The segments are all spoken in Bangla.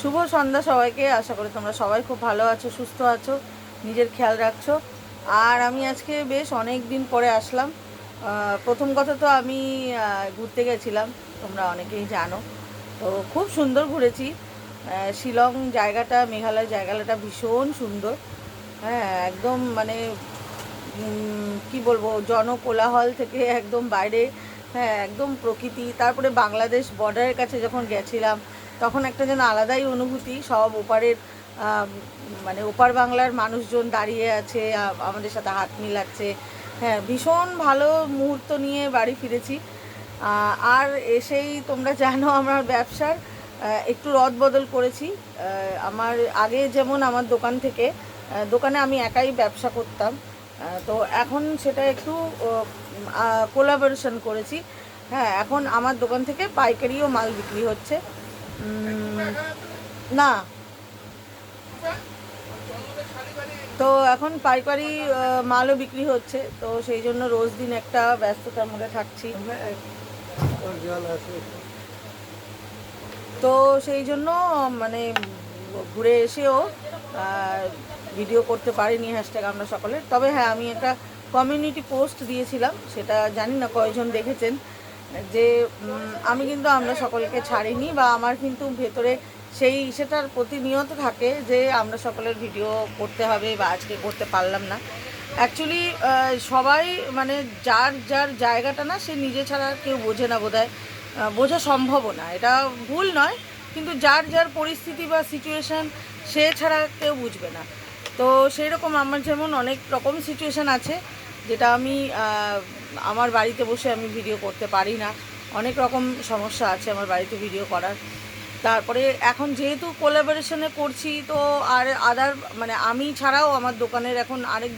শুভ সন্ধ্যা সবাইকে। আশা করি তোমরা সবাই খুব ভালো আছো, সুস্থ আছো, নিজের খেয়াল রাখছো। আর আমি আজকে বেশ অনেক দিন পরে আসলাম। প্রথম কথা তো আমি ঘুরতে গেছিলাম, তোমরা অনেকেই জানো। তো খুব সুন্দর ঘুরেছি। শিলং জায়গাটা, মেঘালয় জায়গাটা ভীষণ সুন্দর। হ্যাঁ একদম মানে কি বলব, জনকোলাহল থেকে একদম বাইরে। হ্যাঁ একদম প্রকৃতি। তারপরে বাংলাদেশ বর্ডারের কাছে যখন গেছিলাম তখন একটা যেন আলাদাই অনুভূতি, সব ওপারের মানে ওপার বাংলার মানুষজন দাঁড়িয়ে আছে আমাদের সাথে হাত মিলাচ্ছে। হ্যাঁ ভীষণ ভালো মুহূর্ত নিয়ে বাড়ি ফিরেছি। আর এসেই তোমরা জানো আমার ব্যবসার একটু রদ বদল করেছি আমার আগে যেমন আমার দোকান থেকে দোকানে আমি একাই ব্যবসা করতাম। তো এখন সেটা একটু কোলাবোরেশন করেছি। হ্যাঁ এখন আমার দোকান থেকে পাইকারিও মাল বিক্রি হচ্ছে। না। তো এখন পাইকারি মালও বিক্রি হচ্ছে, তো সেই জন্য রোজ দিন একটা ব্যস্ততার মধ্যে থাকছি। তো সেই জন্য মানে ঘুরে এসেও ভিডিও করতে পারিনি হ্যাশট্যাগ আমরা সকলে তবে হ্যাঁ আমি একটা কমিউনিটি পোস্ট দিয়েছিলাম, সেটা জানি না কয়জন দেখেছেন। যে আমি কিন্তু আমরা সকলকে ছাড়িনি বা আমার কিন্তু ভেতরে সেই সেটার প্রতিনিয়ত থাকে যে আমরা সকলের ভিডিও করতে হবে বা আজকে করতে পারলাম না। অ্যাকচুয়ালি সবাই মানে যার যার জায়গাটা না সে নিজে ছাড়া কেউ বোঝে না আহ, বোঝা সম্ভবও না। এটা ভুল নয় কিন্তু যার যার পরিস্থিতি বা সিচুয়েশান সে ছাড়া কেউ বুঝবে না। তো সেই রকম আমার যেমন অনেক রকম সিচুয়েশান আছে। যেটা আমি আমার বাড়িতে বসে আমি ভিডিও করতে পারি না। অনেক রকম সমস্যা আছে আমার বাড়িতে ভিডিও করার। তারপরে এখন যেহেতু কোলাবোরেশনে করছি, তো আর আদার মানে আমি ছাড়াও আমার দোকানের এখন আরেক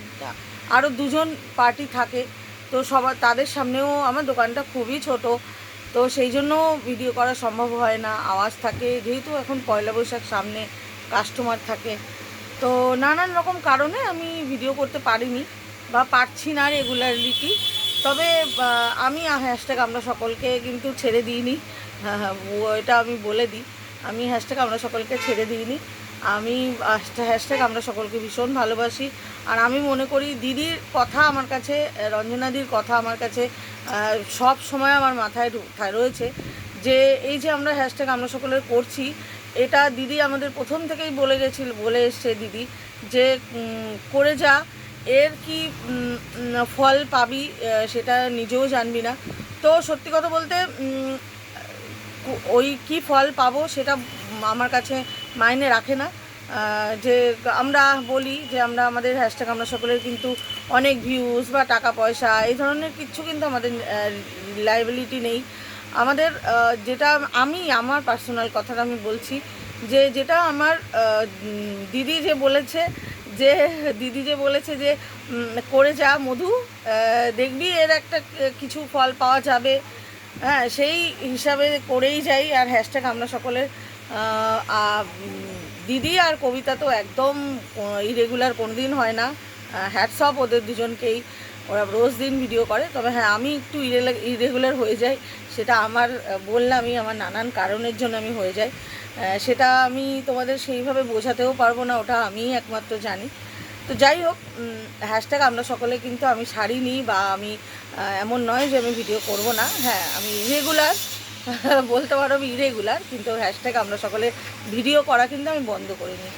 আরও দুজন পার্টি থাকে। তো সবার, তাদের সামনেও আমার দোকানটা খুবই ছোট। তো সেই জন্য ভিডিও করা সম্ভব হয় না, আওয়াজ থাকে। যেহেতু এখন পয়লা বৈশাখ সামনে কাস্টমার থাকে। তো নানান রকম কারণে আমি ভিডিও করতে পারিনি। বা পারছি না রেগুলারিটি তবে আমি হ্যাশট্যাগ আমরা সকলকে কিন্তু ছেড়ে দিইনি। হ্যাঁ হ্যাঁ এটা আমি বলে দিই। আমি হ্যাশট্যাগ আমরা সকলকে ছেড়ে দিইনি। আমি হ্যাশট্যাগ আমরা সকলকে ভীষণ ভালোবাসি। আর আমি মনে করি দিদির কথা আমার কাছে, রঞ্জনাদির কথা আমার কাছে সব সময় আমার মাথায় রয়েছে। যে, এই যে আমরা হ্যাশট্যাগ আমরা সকলের করছি, এটা দিদি আমাদের প্রথম থেকেই বলে গেছিল, বলে এসছে দিদি যে করে যা। এর কি ফল পাবি সেটা নিজেও জানবি না। তো সত্যি কথা বলতে ওই কি ফল পাবো সেটা আমার কাছে মাইনে রাখে না। যে আমরা বলি যে আমরা, আমাদের হ্যাশট্যাগ আমরা সকলের কিন্তু অনেক ভিউজ বা টাকা পয়সা, এই ধরনের কিছু কিন্তু আমাদের লাইবিলিটি নেই। আমাদের যেটা আমি, আমার পার্সোনাল কথাটা আমি বলছি যে, যেটা আমার দিদি যে বলেছে যে দিদি যে বলেছে যে করে যা মধু দেখবি এর একটা কিছু ফল পাওয়া যাবে। হ্যাঁ সেই হিসাবে করেই যাই আর হ্যাশট্যাগ আমরা সকলের। দিদি আর কবিতা তো একদম ইরেগুলার কোনো দিন হয় না। হ্যাটসঅপ ওদের দুজনকেই। ওরা রোজ দিন ভিডিও করে। তবে হ্যাঁ আমি একটু ইরেগুলার হয়ে যাই। সেটা আমার, বললামই আমার নানান কারণের জন্য আমি হয়ে যাই। সেটা আমি তোমাদের সেইভাবে বোঝাতেও পারব না, ওটা আমিই একমাত্র জানি। তো যাই হোক হ্যাশট্যাগ আমরা সকলে কিন্তু আমি ছাড়িনি বা আমি এমন নয় যে আমি ভিডিও করব না। হ্যাঁ আমি ইরেগুলার বলতে পারো আমি ইরেগুলার কিন্তু হ্যাশট্যাগ আমরা সকলে ভিডিও করা কিন্তু আমি বন্ধ করিনি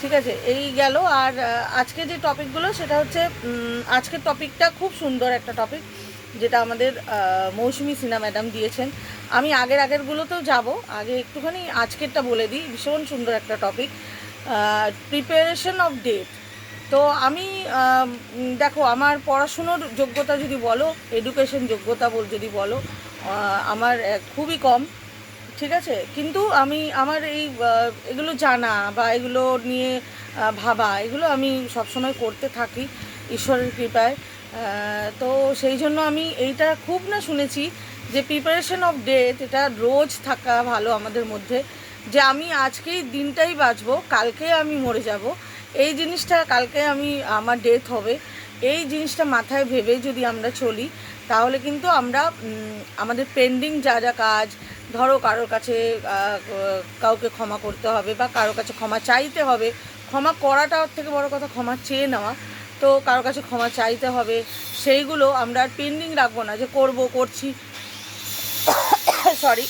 ঠিক আছে, এই গেল। আর আজকে যে টপিকগুলো সেটা হচ্ছে আজকের টপিকটা খুব সুন্দর একটা টপিক যেটা আমাদের মৌসুমি সিনা ম্যাডাম দিয়েছেন। আমি আগের আগেরগুলোতেও যাব, আগে একটুখানি আজকেরটা বলে দিই, ভীষণ সুন্দর একটা টপিক প্রিপারেশন অফ ডেট তো আমি দেখো, আমার পড়াশুনোর যোগ্যতা যদি বলো এডুকেশন যোগ্যতা যদি বলো আমার খুবই কম। ঠিক আছে? কিন্তু আমি, আমার এই এগুলো জানা বা এগুলো নিয়ে ভাবা, এগুলো আমি সবসময় করতে থাকি ঈশ্বরের কৃপায়। তো সেই জন্য আমি এইটা খুব না শুনেছি যে প্রিপারেশন অফ ডেথ এটা রোজ থাকা ভালো আমাদের মধ্যে। যে আমি আজকেই দিনটাই বাঁচবো কালকে আমি মরে যাব। এই জিনিসটা কালকে আমি, আমার ডেথ হবে। এই জিনিসটা মাথায় ভেবে যদি আমরা চলি, তাহলে কিন্তু আমরা আমাদের পেন্ডিং যা যা কাজ ধরো কারোর কাছে কাউকে ক্ষমা করতে হবে বা কারোর কাছে ক্ষমা চাইতে হবে, ক্ষমা করাটার থেকে বড় কথা ক্ষমা চেয়ে নেওয়া। তো কারোর কাছে ক্ষমা চাইতে হবে, সেইগুলো আমরা আর পেন্ডিং রাখব না যে করব, করছি। সরি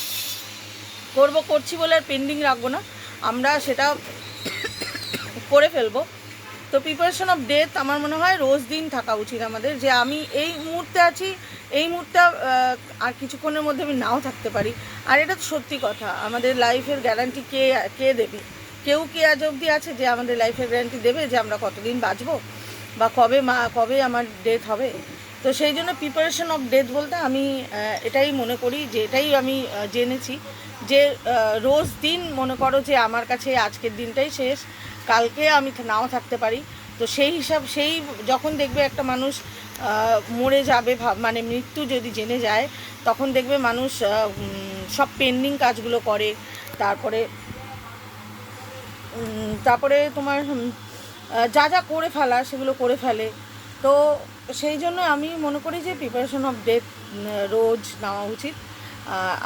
করব, করছি বলে আর পেন্ডিং রাখব না। আমরা সেটা করে ফেলব। তো প্রিপারেশন অফ ডেথ আমার মনে হয় রোজ দিন থাকা উচিত আমাদের। যে আমি এই মুহূর্তে আছি এই মুহূর্তে আর কিছুক্ষণের মধ্যে আমি নাও থাকতে পারি। আর এটা তো সত্যি কথা, আমাদের লাইফের গ্যারান্টি কে কে দেবে? কেউ কে আজ অবধি আছে যে আমাদের লাইফের গ্যারান্টি দেবে যে আমরা কতদিন বাঁচবো? বা কবে মা, কবে আমার ডেথ হবে? তো সেই জন্য প্রিপারেশন অফ ডেথ বলতে আমি এটাই মনে করি যে এটাই আমি জেনেছি যে রোজ দিন মনে করো যে আমার কাছে আজকের দিনটাই শেষ, কালকে আমি নাও থাকতে পারি। তো সেই হিসাব, সেই যখন দেখবে একটা মানুষ মরে যাবে ভাব মানে মৃত্যু যদি জেনে যায়, তখন দেখবে মানুষ সব পেন্ডিং কাজগুলো করে। তারপরে তারপরে তোমার যা যা করে ফেলা, সেগুলো করে ফেলে। তো সেই জন্য আমি মনে করি যে প্রিপারেশন অফ ডেথ রোজ নেওয়া উচিত।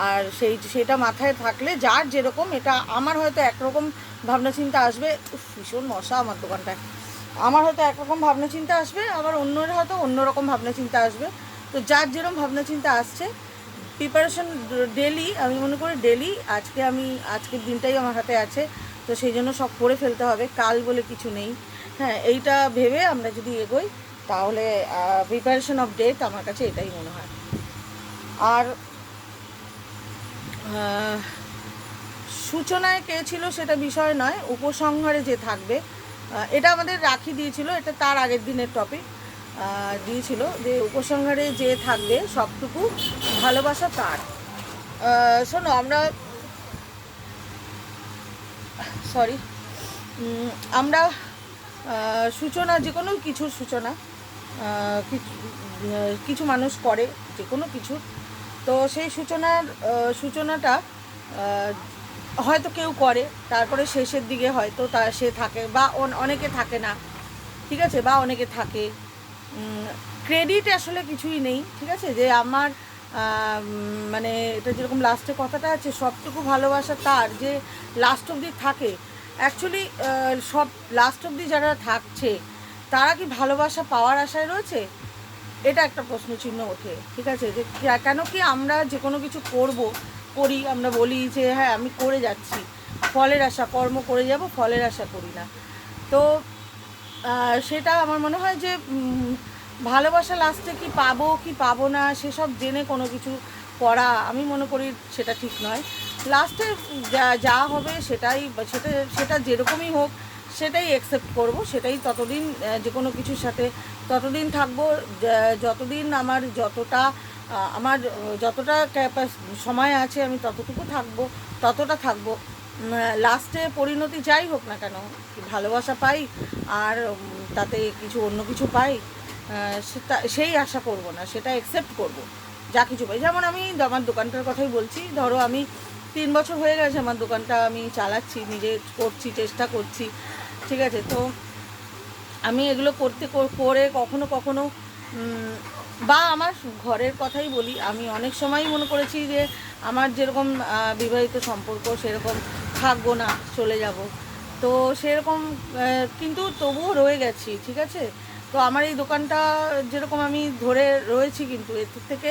আর সেই, সেটা মাথায় থাকলে যার যেরকম, এটা আমার হয়তো একরকম ভাবনা চিন্তা আসবে ভীষণ মশা আমার দোকানটায়। আমার হয়তো একরকম ভাবনা চিন্তা আসবে, আবার অন্যের হয়তো অন্যরকম ভাবনা চিন্তা আসবে। তো যার যেরকম ভাবনা চিন্তা আসছে প্রিপারেশন ডেলি আমি মনে করি ডেলি আজকে আমি, আজকের দিনটাই আমার হাতে আছে, তো সেই জন্য সব করে ফেলতে হবে, কাল বলে কিছু নেই। হ্যাঁ এইটা ভেবে আমরা যদি এগোই, তাহলে প্রিপারেশন অফ ডেট আমার কাছে এটাই মনে হয়। আর সূচনায় কে ছিল সেটা বিষয় নয়, উপসংহারে যে থাকবে এটা আমাদের রাখি দিয়েছিল, এটা তার আগের দিনের টপিক দিয়েছিল যে উপসংহারে যে থাকবে সবটুকু ভালোবাসা তার। শোনো, আমরা সরি আমরা সূচনা, যে কোনো কিছুর সূচনা কিছু মানুষ করে যে কোনো কিছু তো সেই সূচনার সূচনাটা হয়তো কেউ করে, তারপরে শেষের দিকে হয়তো তা সে থাকে বা অন- অনেকে থাকে না, ঠিক আছে? বা অনেকে থাকে। ক্রেডিট আসলে কিছুই নেই, ঠিক আছে? যে আমার মানে এটা যেরকম লাস্টে কথাটা আছে, সবটুকু ভালোবাসা তার যে লাস্ট অবধি থাকে। অ্যাকচুয়ালি সব লাস্ট অবধি যারা থাকছে, তারা কি ভালোবাসা পাওয়ার আশায় রয়েছে? এটা একটা প্রশ্ন চিহ্ন ওঠে, ঠিক আছে? যে, কেন কি আমরা যে কোনো কিছু করব করি, আমরা বলি যে হ্যাঁ আমি করে যাচ্ছি। ফলের আশা, কর্ম করে যাব, ফলের আশা করি না। তো সেটা আমার মনে হয় যে ভালোবাসা লাস্টে কি পাবো কি পাবো না, সেসব জেনে কোনো কিছু করা, আমি মনে করি সেটা ঠিক নয়। লাস্টে যা যা হবে সেটাই, সেটা সেটা যেরকমই হোক, সেটাই অ্যাকসেপ্ট করব, সেটাই ততদিন যে কোনো কিছুর সাথে ততদিন থাকব যতদিন আমার যতটা আমার যতটা সময় আছে আমি ততটুকু থাকব, ততটা থাকব। লাস্টে পরিণতি যাই হোক না কেন, ভালোবাসা পাই আর তাতে কিছু অন্য কিছু পাই সেই আশা করব না, সেটা অ্যাকসেপ্ট করব, যা কিছু পাই। যেমন আমি আমার দোকানটার কথাই বলছি, ধরো আমি তিন বছর হয়ে গেছে আমার দোকানটা আমি চালাচ্ছি, নিজে করছি, চেষ্টা করছি, ঠিক আছে? তো আমি এগুলো করতে, করে কখনো কখনো বা আমার ঘরের কথাই বলি, আমি অনেক সময় মনে করেছি যে আমার যেরকম বিবাহিত সম্পর্ক সেরকম থাকব না, চলে যাব। তো সেরকম কিন্তু তবুও রয়ে গেছি, ঠিক আছে? তো আমার এই দোকানটা যেরকম আমি ধরে রয়েছি কিন্তু, এর থেকে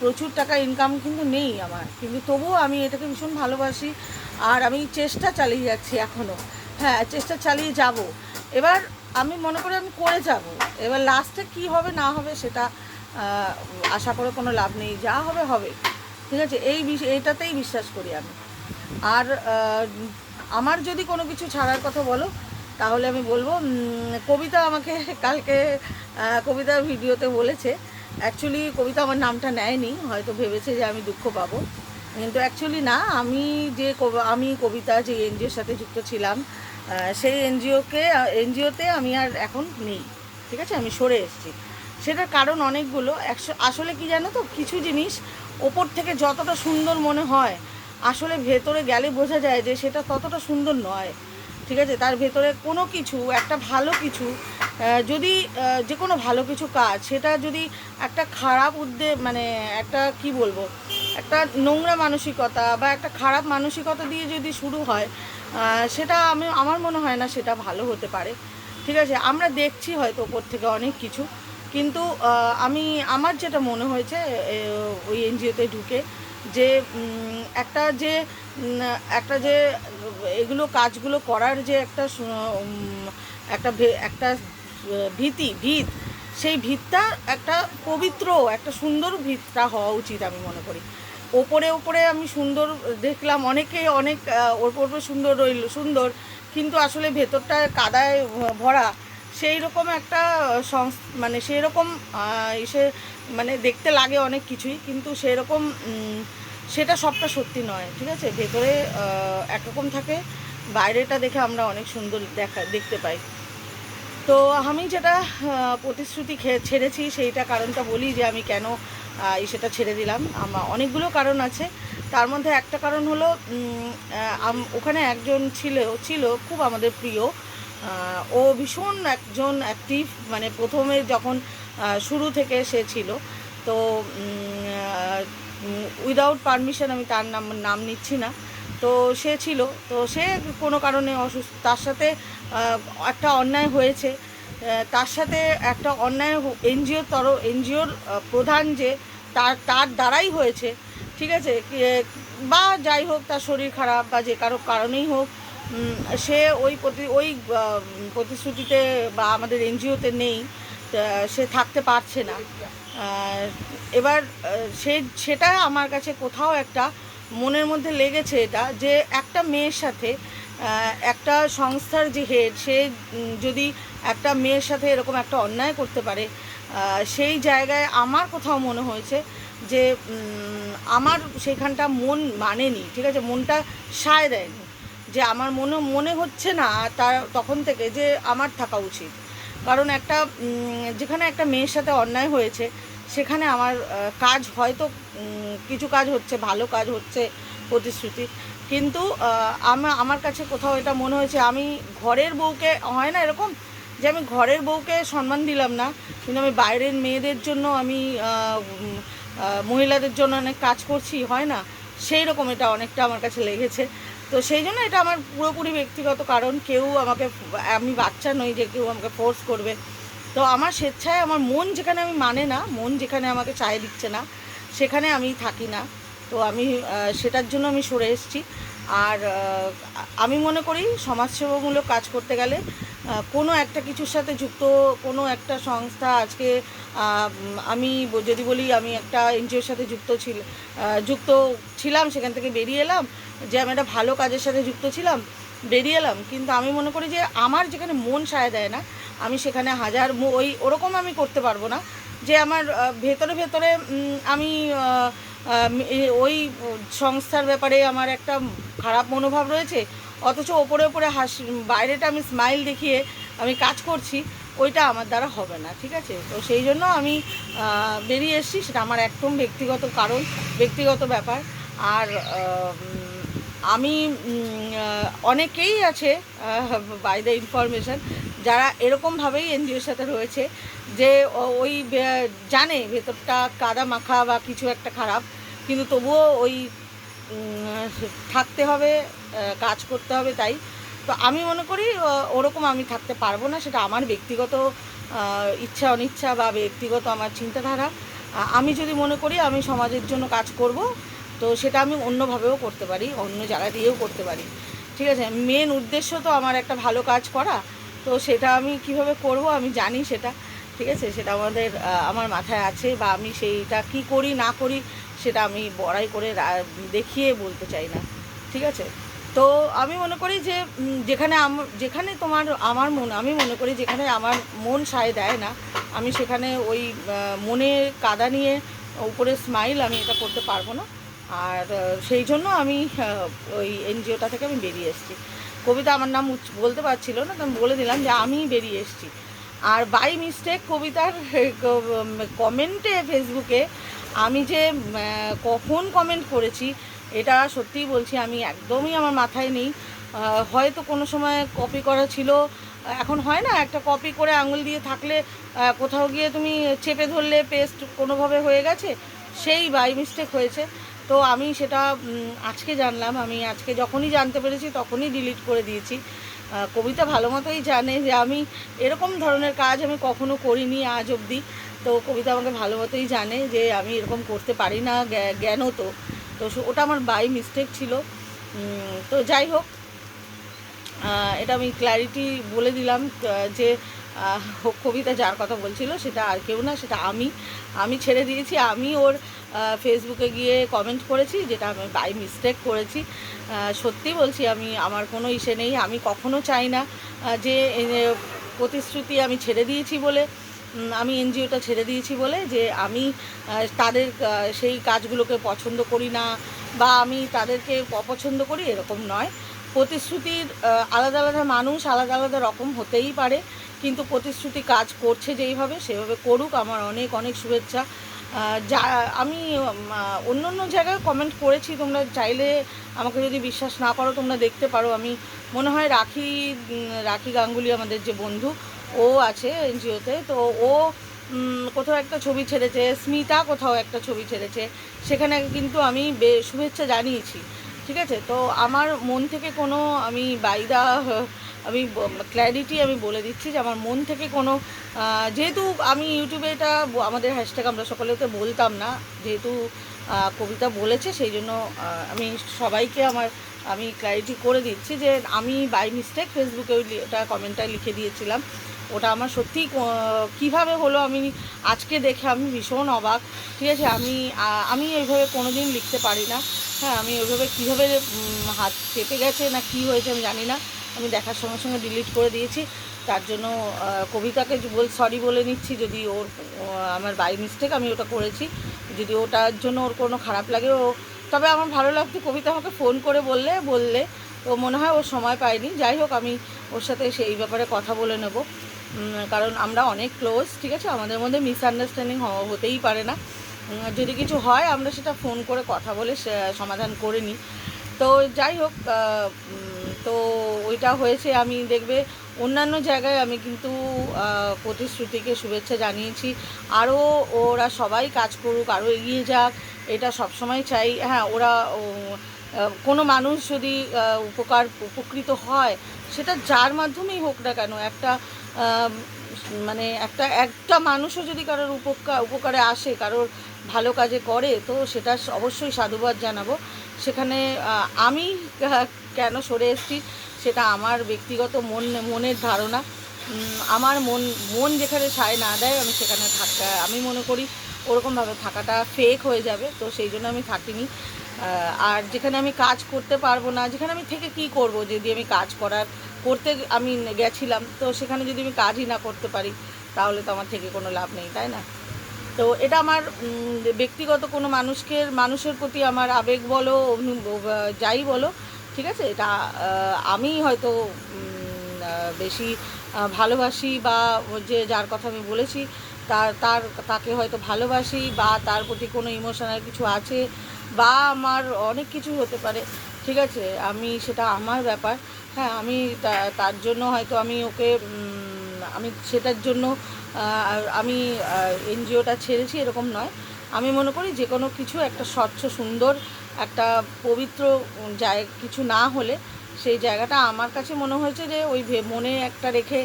প্রচুর টাকা ইনকাম কিন্তু নেই আমার। কিন্তু তবুও আমি এটাকে ভীষণ ভালোবাসি, আর আমি চেষ্টা চালিয়ে যাচ্ছি এখনও হ্যাঁ চেষ্টা চালিয়ে যাব। এবার আমি মনে করি আমি করে যাব। এবার লাস্টে কি হবে না হবে সেটা আশা করে কোনো লাভ নেই। যা হবে হবে। ঠিক আছে? এই এইটাতেই বিশ্বাস করি আমি। আর আমার যদি কোনো কিছু ছাড়ার কথা বলো তাহলে আমি বলব কবিতা আমাকে কালকে আহ, কবিতা ভিডিওতে বলেছে। অ্যাকচুয়ালি কবিতা আমার নামটা নেয়নি। হয়তো ভেবেছে যে আমি দুঃখ পাবো। কিন্তু অ্যাকচুয়ালি না আমি যে আমি কবিতা যে এনজিওর সাথে যুক্ত ছিলাম সেই এনজিওকে এনজিওতে আমি আর এখন নেই, ঠিক আছে? আমি সরে এসেছি। সেটার কারণ অনেকগুলো। আসলে কি জানো তো? কিছু জিনিস ওপর থেকে যতটা সুন্দর মনে হয়, আসলে ভেতরে গেলে বোঝা যায় যে সেটা ততটা সুন্দর নয়, ঠিক আছে? তার ভেতরে কোনো কিছু, একটা ভালো কিছু যদি যে কোনো ভালো কিছু কাজ, সেটা যদি একটা খারাপ উদ্দে মানে একটা কি বলব? একটা নোংরা মানসিকতা বা একটা খারাপ মানসিকতা দিয়ে যদি শুরু হয় সেটা আমি, আমার মনে হয় না সেটা ভালো হতে পারে। ঠিক আছে? আমরা দেখছি হয়তো ওপর থেকে অনেক কিছু। কিন্তু আমি, আমার যেটা মনে হয়েছে ওই এনজিওতে ঢুকে যে একটা যে একটা যে, এগুলো কাজগুলো করার যে একটা একটা একটা ভীতি, ভিত, সেই ভিতটা একটা পবিত্র, একটা সুন্দর ভিতটা হওয়া উচিত আমি মনে করি। ওপরে ওপরে আমি সুন্দর দেখলাম, অনেকে অনেক ওপর সুন্দর রইল, সুন্দর, কিন্তু আসলে ভেতরটা কাদায় ভরা। সেই রকম একটা মানে সেই রকম এসে মানে দেখতে লাগে অনেক কিছুই, কিন্তু সেই রকম সেটা সবটা সত্যি নয়, ঠিক আছে? ভেতরে একরকম থাকে, বাইরেটা দেখে আমরা অনেক সুন্দর দেখা, দেখতে পাই। তো আমি যেটা প্রতিশ্রুতি ছেড়েছি সেইটা কারণটা বলি যে আমি কেন সেটা ছেড়ে দিলাম। আমার অনেকগুলো কারণ আছে। তার মধ্যে একটা কারণ হলো ওখানে একজন ছিল ছিল খুব আমাদের প্রিয়। ও ভীষণ একজন অ্যাক্টিভ মানে প্রথমে যখন শুরু থেকে সে ছিল। তো উইদাউট পারমিশন আমি তার নাম নাম নিচ্ছি না। তো সে ছিল। তো সে কোনো কারণে অসুস্থ তার সাথে একটা অন্যায় হয়েছে। তার সাথে একটা অন্যায় এনজিওর তর, এনজিওর প্রধান যে, তার তার দ্বারাই হয়েছে, ঠিক আছে? বা যাই হোক, তার শরীর খারাপ বা যে কারও কারণেই হোক সে ওই প্রতি, ওই প্রতিশ্রুতিতে বা আমাদের এনজিওতে নেই সে থাকতে পারছে না। এবার সে, সেটা আমার কাছে কোথাও একটা মনের মধ্যে লেগেছে এটা, যে একটা মেয়ের সাথে একটা সংস্থার যে হেড সে যদি একটা মেয়ের সাথে এরকম একটা অন্যায় করতে পারে সেই জায়গায় আমার কোথাও মনে হয়েছে যে আমার সেখানটা মন মানেনি, ঠিক আছে, মনটা সায় দেয়নি। যে আমার মনে মনে হচ্ছে না তার তখন থেকে যে আমার থাকা উচিত। কারণ একটা যেখানে একটা মেয়ের সাথে অন্যায় হয়েছে, সেখানে আমার কাজ হয়তো কিছু কাজ হচ্ছে, ভালো কাজ হচ্ছে প্রতিশ্রুতি। কিন্তু আমার আমার কাছে কোথাও এটা মনে হয়েছে, আমি ঘরের বউকে, হয় না এরকম যে আমি ঘরের বউকে সম্মান দিলাম না, কিন্তু আমি বাইরের মেয়েদের জন্য আমি মহিলাদের জন্য অনেক কাজ করছি, হয় না? সেই রকম এটা অনেকটা আমার কাছে লেগেছে। তো সেই জন্য এটা আমার পুরোপুরি ব্যক্তিগত কারণ, কেউ আমাকে, আমি বাচ্চা নই যে কেউ আমাকে ফোর্স করবে। তো আমার স্বেচ্ছায় আমার মন যেখানে আমি মানে না, মন যেখানে আমাকে চায় দিচ্ছে না, সেখানে আমি থাকি না। তো আমি সেটার জন্য আমি সরে এসেছি। আর আমি মনে করি সমাজসেবামূলক কাজ করতে গেলে কোনো একটা কিছুর সাথে যুক্ত কোনো একটা সংস্থা আজকে আমি যদি বলি আমি একটা এনজিওর সাথে যুক্ত ছিল যুক্ত ছিলাম, সেখান থেকে বেরিয়ে এলাম, যে আমি একটা ভালো কাজের সাথে যুক্ত ছিলাম, বেরিয়ে এলাম। কিন্তু আমি মনে করি যে আমার যেখানে মন সায় দেয় না, আমি সেখানে হাজার ওই ওরকম আমি করতে পারব না, যে আমার ভেতরে ভেতরে আমি ওই সংস্থার ব্যাপারে আমার একটা খারাপ মনোভাব রয়েছে অথচ ওপরে ওপরে হাসি বাইরেটা আমি স্মাইল দেখিয়ে আমি কাজ করছি, ওইটা আমার দ্বারা হবে না, ঠিক আছে? তো সেই জন্য আমি বেরিয়ে এসেছি, সেটা আমার একদম ব্যক্তিগত কারণ, ব্যক্তিগত ব্যাপার। আর আমি অনেকেই আছে বাই দ্য ইনফরমেশন যারা এরকমভাবেই এনজিওর সাথে রয়েছে, যে ওই জানে ভেতরটা কাদা মাখা বা কিছু একটা খারাপ, কিন্তু তবুও ওই থাকতে হবে কাজ করতে হবে তাই। তো আমি মনে করি ওরকম আমি থাকতে পারব না, সেটা আমার ব্যক্তিগত ইচ্ছা, অনিচ্ছা বা ব্যক্তিগত আমার চিন্তাধারা। আমি যদি মনে করি আমি সমাজের জন্য কাজ করব, তো সেটা আমি অন্যভাবেও করতে পারি, অন্য জায়গা দিয়েও করতে পারি। ঠিক আছে? মেন উদ্দেশ্য তো আমার একটা ভালো কাজ করা, তো সেটা আমি কীভাবে করব আমি জানি সেটা। ঠিক আছে? সেটা আমাদের আমার মাথায় আছে বা আমি সেইটা কি করি, না করি, সেটা আমি বড়াই করে দেখিয়ে বলতে চাই না। ঠিক আছে? তো আমি মনে করি যে যেখানে যেখানে তোমার আমার মন, আমি মনে করি যেখানে আমার মন সায় দেয় না, আমি সেখানে ওই মনে কাদা নিয়ে উপরে স্মাইল আমি এটা করতে পারব না। আর সেই জন্য আমি ওই এনজিওটা থেকে আমি বেরিয়ে এসেছি। কবিতা আমার নাম বলতে পারছিল না আমি বলে দিলাম যে আমি বেরিয়ে এসেছি। আর বাই মিস্টেক কবিতার কমেন্টে ফেসবুকে আমি যে কখন কমেন্ট করেছি এটা সত্যিই বলছি, আমি একদমই আমার মাথায় নেই। হয়তো কোনো সময় কপি করা ছিল। এখন হয় না, একটা কপি করে আঙুল দিয়ে থাকলে কোথাও গিয়ে তুমি চেপে ধরলে পেস্ট কোনোভাবে হয়ে গেছে, সেই বাই মিস্টেক হয়েছে। তো আমি সেটা আজকে জানলাম। আমি আজকে যখনই জানতে পেরেছি, তখনই ডিলিট করে দিয়েছি। কবিতা ভালো মতোই জানে যে আমি এরকম ধরনের কাজ আমি কখনো করিনি আজ অবধি। তো কবিতা আমাকে ভালো মতোই জানে যে আমি এরকম করতে পারি না, জ্ঞা- জ্ঞানও তো। তো ওটা আমার বাই মিস্টেক ছিল। তো যাই হোক এটা আমি ক্ল্যারিটি বলে দিলাম যে কবিতা যার কথা বলছিল সেটা আর কেউ না, সেটা আমি। আমি ছেড়ে দিয়েছি, আমি ওর ফেসবুকে গিয়ে কমেন্ট করেছি, যেটা আমি বাই মিস্টেক করেছি। সত্যি বলছি, আমি, আমার কোনো ইসে নেই। আমি কখনো চাই না যে প্রতিশ্রুতি আমি ছেড়ে দিয়েছি বলে আমি এনজিওটা ছেড়ে দিয়েছি বলে যে আমি তাদের সেই কাজগুলোকে পছন্দ করি না বা আমি তাদেরকে অপছন্দ করি এরকম নয়। প্রতিশ্রুতির আলাদা আলাদা মানুষ আলাদা আলাদা রকম হতেই পারে, কিন্তু প্রতিশ্রুতি কাজ করছে যেইভাবে, সেভাবে করুক। আমার অনেক অনেক শুভেচ্ছা। যা, আমি অন্য অন্য জায়গায় কমেন্ট করেছি, তোমরা চাইলে আমাকে যদি বিশ্বাস না করো, তোমরা দেখতে পারো। আমি মনে হয় রাখি রাখি গাঙ্গুলি আমাদের যে বন্ধু। ও আছে এনজিওতে, তো ও কোথাও একটা ছবি ছেড়েছে, স্মিতা কোথাও একটা ছবি ছেড়েছে, সেখানে কিন্তু আমি বে- শুভেচ্ছা জানিয়েছি, ঠিক আছে? তো আমার মন থেকে কোনো, আমি বাইদা আমি ক্ল্যারিটি আমি বলে দিচ্ছি যে আমার মন থেকে কোনো যেহেতু আমি ইউটিউবে এটা, আমাদের হ্যাশট্যাগ আমরা সকলে সকলেতে বলতাম না, যেহেতু কবিতা বলেছে, সেই জন্য আমি সবাইকে আমার, আমি ক্ল্যারিটি করে দিচ্ছি যে আমি বাই মিস্টেক ফেসবুকে ওটা কমেন্টটা লিখে দিয়েছিলাম। ওটা আমার সত্যি কীভাবে হলো আমি আজকে দেখে আমি ভীষণ অবাক। ঠিক আছে, আমি আমি এইভাবে কোনো দিন লিখতে পারি না। হ্যাঁ আমি ওইভাবে কীভাবে হাত চেপে গেছে না কি হয়েছে আমি জানি না। আমি দেখার সঙ্গে সঙ্গে ডিলিট করে দিয়েছি। তার জন্য কবিতাকে বল সরি বলে নিচ্ছি, যদি ওর আমার বাই মিস্টেক আমি ওটা করেছি। যদি ওটার জন্য ওর কোনো খারাপ লাগে, ও, তবে আমার ভালো লাগতো কবিতা আমাকে ফোন করে বললে বললে। তো মনে হয় ওর সময় পায়নি। যাই হোক, আমি ওর সাথে সেই ব্যাপারে কথা বলে নেব। কারণ আমরা অনেক ক্লোজ ঠিক আছে? আমাদের মধ্যে মিসআন্ডারস্ট্যান্ডিং হতেই পারে না। যদি কিছু হয়, আমরা সেটা ফোন করে কথা বলে সমাধান করে নিই। তো যাই হোক তো ওইটা হয়েছে। আমি দেখবে অন্যান্য জায়গায় আমি কিন্তু প্রতিশ্রুতিকে শুভেচ্ছা জানিয়েছি। আরও ওরা সবাই কাজ করুক আরও এগিয়ে যাক। এটা সবসময় চাই। হ্যাঁ ওরা কোনো মানুষ যদি উপকার, উপকৃত হয়, সেটা যার মাধ্যমেই হোক না কেন, একটা মানে একটা একটা মানুষও যদি কারোর উপকার উপকারে আসে, কারোর ভালো কাজে করে, তো সেটা অবশ্যই সাধুবাদ জানাব। সেখানে আমি কেন সরে এসেছি সেটা আমার ব্যক্তিগত মন, মনের ধারণা। আমার মন মন যেখানে সায় না দেয়, আমি সেখানে থাকা, আমি মনে করি ওরকমভাবে থাকাটা ফেক হয়ে যাবে, তো সেই জন্য আমি থাকিনি। আর যেখানে আমি কাজ করতে পারব না, যেখানে আমি থেকে কি করব? যদি আমি কাজ করার করতে আমি গেছিলাম, তো সেখানে যদি আমি কাজই না করতে পারি, তাহলে তো আমার থেকে কোনো লাভ নেই, তাই না? তো এটা আমার ব্যক্তিগত কোনো মানুষকে, মানুষের প্রতি আমার আবেগ বলো যাই বলো, ঠিক আছে? এটা আমি হয়তো বেশি ভালোবাসি বা যে যার কথা আমি বলেছি, তার তার, তাকে হয়তো ভালোবাসি বা তার প্রতি কোনো ইমোশনাল কিছু আছে বা আমার অনেক কিছু হতে পারে, ঠিক আছে? আমি, সেটা আমার ব্যাপার। হ্যাঁ আমি তার জন্য হয়তো আমি ওকে আমি সেটার জন্য আমি এনজিওটা ছেড়েছি এরকম নয়। আমি মনে করি যে কোনো কিছু একটা স্বচ্ছ, সুন্দর, একটা পবিত্র জায়গা কিছু না হলে সেই জায়গাটা আমার কাছে মনে হয়েছে যে ওই মনে একটা রেখে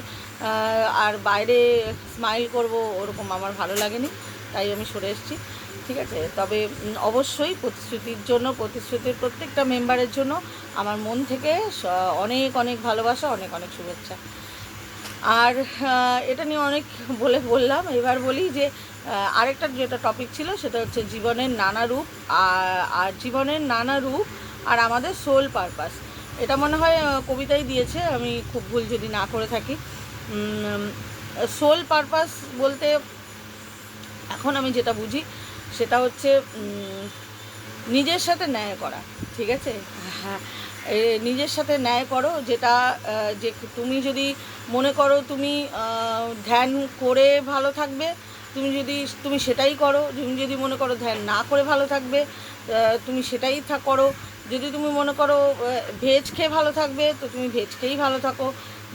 আর বাইরে স্মাইল করব ওরকম আমার ভালো লাগেনি, তাই আমি সরে এসেছি। ঠিক আছে? তবে অবশ্যই প্রতিশ্রুতির জন্য, প্রতিশ্রুতির প্রত্যেকটা মেম্বারের জন্য আমার মন থেকে অনেক অনেক ভালোবাসা, অনেক অনেক শুভেচ্ছা। আর এটা নিয়ে অনেক বলে বললাম। এবার বলি যে আরেকটা যেটা টপিক ছিল, সেটা হচ্ছে জীবনের নানা রূপ আর জীবনের নানা রূপ আর আমাদের সোল পারপাস এটা মনে হয় কবিতাই দিয়েছে, আমি খুব ভুল যদি না করে থাকি। সোল পারপাস বলতে এখন আমি যেটা বুঝি সেটা হচ্ছে নিজের সাথে ন্যায় করা, ঠিক আছে? হ্যাঁ নিজের সাথে ন্যায় করো, যেটা যে তুমি যদি মনে করো তুমি ধ্যান করে ভালো থাকবে, তুমি যদি, তুমি সেটাই করো, তুমি যদি মনে করো ধ্যান না করে ভালো থাকবে তুমি সেটাই করো। যদি তুমি মনে করো ভেজ খেয়ে ভালো থাকবে, তো তুমি ভেজ খেয়েই ভালো থাকো।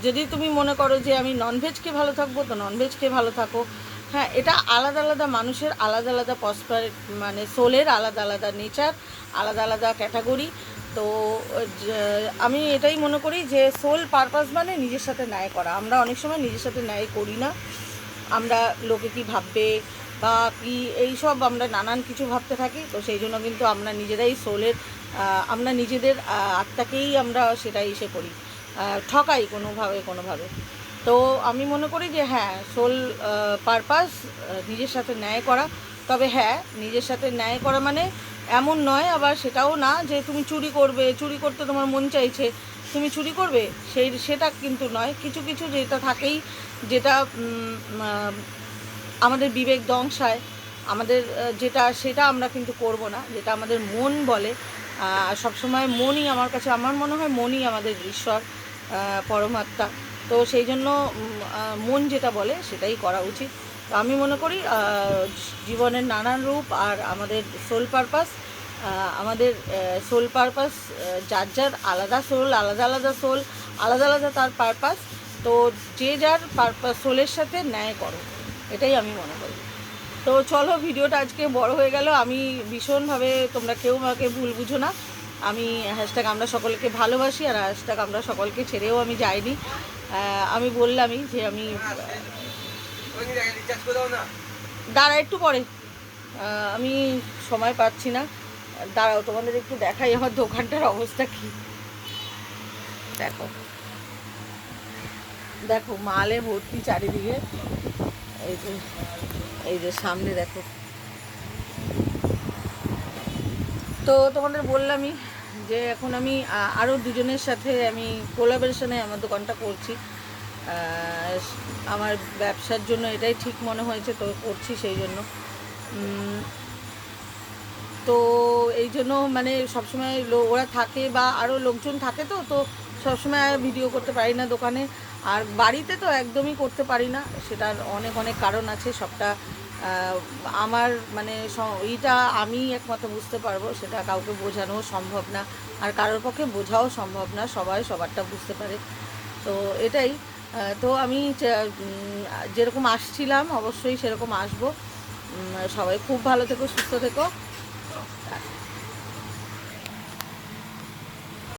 যদি তুমি মনে করো যে আমি ননভেজ খেয়ে ভালো থাকব, তো ননভেজ খেয়ে ভালো থাকো। হ্যাঁ এটা আলাদা আলাদা মানুষের, আলাদা আলাদা পসপার মানে সোলের আলাদা আলাদা নেচার আলাদা আলাদা ক্যাটাগরি তো আমি এটাই মনে করি যে সোল পারপাস মানে নিজের সাথে ন্যায় করা। আমরা অনেক সময় নিজের সাথে ন্যায় করি না। আমরা লোকে কি ভাববে বা কি, এই সব আমরা নানান কিছু ভাবতে থাকি। তো সেই জন্য কিন্তু আমরা নিজেরাই সোলের আমরা নিজেদের আত্মাকেই আমরা সেটাই ইসে করি। ঠকাই কোনোভাবে কোনোভাবে। তো আমি মনে করি যে হ্যাঁ সোল পারপাস নিজের সাথে ন্যায় করা। তবে হ্যাঁ নিজের সাথে ন্যায় করা মানে এমন নয় আবার সেটাও না যে তুমি চুরি করবে, চুরি করতে তোমার মন চাইছে। তুমি চুরি করবে, সেই, সেটা কিন্তু নয়। কিছু কিছু যেটা থাকেই যেটা আমাদের বিবেক দংশায় আমাদের যেটা, সেটা আমরা কিন্তু করব না, যেটা আমাদের মন বলে। সবসময় মনই আমার কাছে, আমার মনে হয় মনই আমাদের ঈশ্বর পরমাত্মা। তো সেই জন্য মন যেটা বলে সেটাই করা উচিত। তো আমি মনে করি জীবনের নানান রূপ আর আমাদের সোল পারপাস আমাদের সোল পারপাস যার যার আলাদা সোল আলাদা আলাদা সোল আলাদা আলাদা তার পারপাস তো যে যার পারপাস সোলের সাথে ন্যায় করো। এটাই আমি মনে করি। তো চলো, ভিডিওটা আজকে বড় হয়ে গেল। আমি ভীষণভাবে, তোমরা কেউ আমাকে ভুল বুঝো না। আমি হ্যাশট্যাগ আমরা সকলকে ভালোবাসি আর হ্যাশট্যাগ আমরা সকলকে ছেড়েও আমি যাইনি। আমি বললামই যে আমি, দাঁড়া একটু পরে। আমি সময় পাচ্ছি না। দাঁড়াও, তোমাদের একটু দেখাই আমার দোকানটার অবস্থা কি। দেখো। দেখো, মালে ভর্তি চারিদিকে। এই যে এই যে সামনে দেখো। তো তোমাদের বললামই যে এখন আমি আরও দুজনের সাথে আমি কোলাবোরেশনে আমার দোকানটা করছি। আমার ব্যবসার জন্য এটাই ঠিক মনে হয়েছে তো করছি সেই জন্য। তো এই জন্য মানে সবসময় ওরা থাকে বা আরও লোকজন থাকে তো তো সবসময় ভিডিও করতে পারি না দোকানে। আর বাড়িতে তো একদমই করতে পারি না, সেটার অনেক অনেক কারণ আছে, সবটা আমার মানে এইটা আমি একমাত্র বুঝতে পারব, সেটা কাউকে বোঝানোও সম্ভব না, আর কারোর পক্ষে বোঝাও সম্ভব না, সবাই সবারটা বুঝতে পারে। তো এটাই তো আমি যেরকম আসছিলাম, অবশ্যই সেরকম আসব। সবাই খুব ভালো থেকো, সুস্থ থেকো।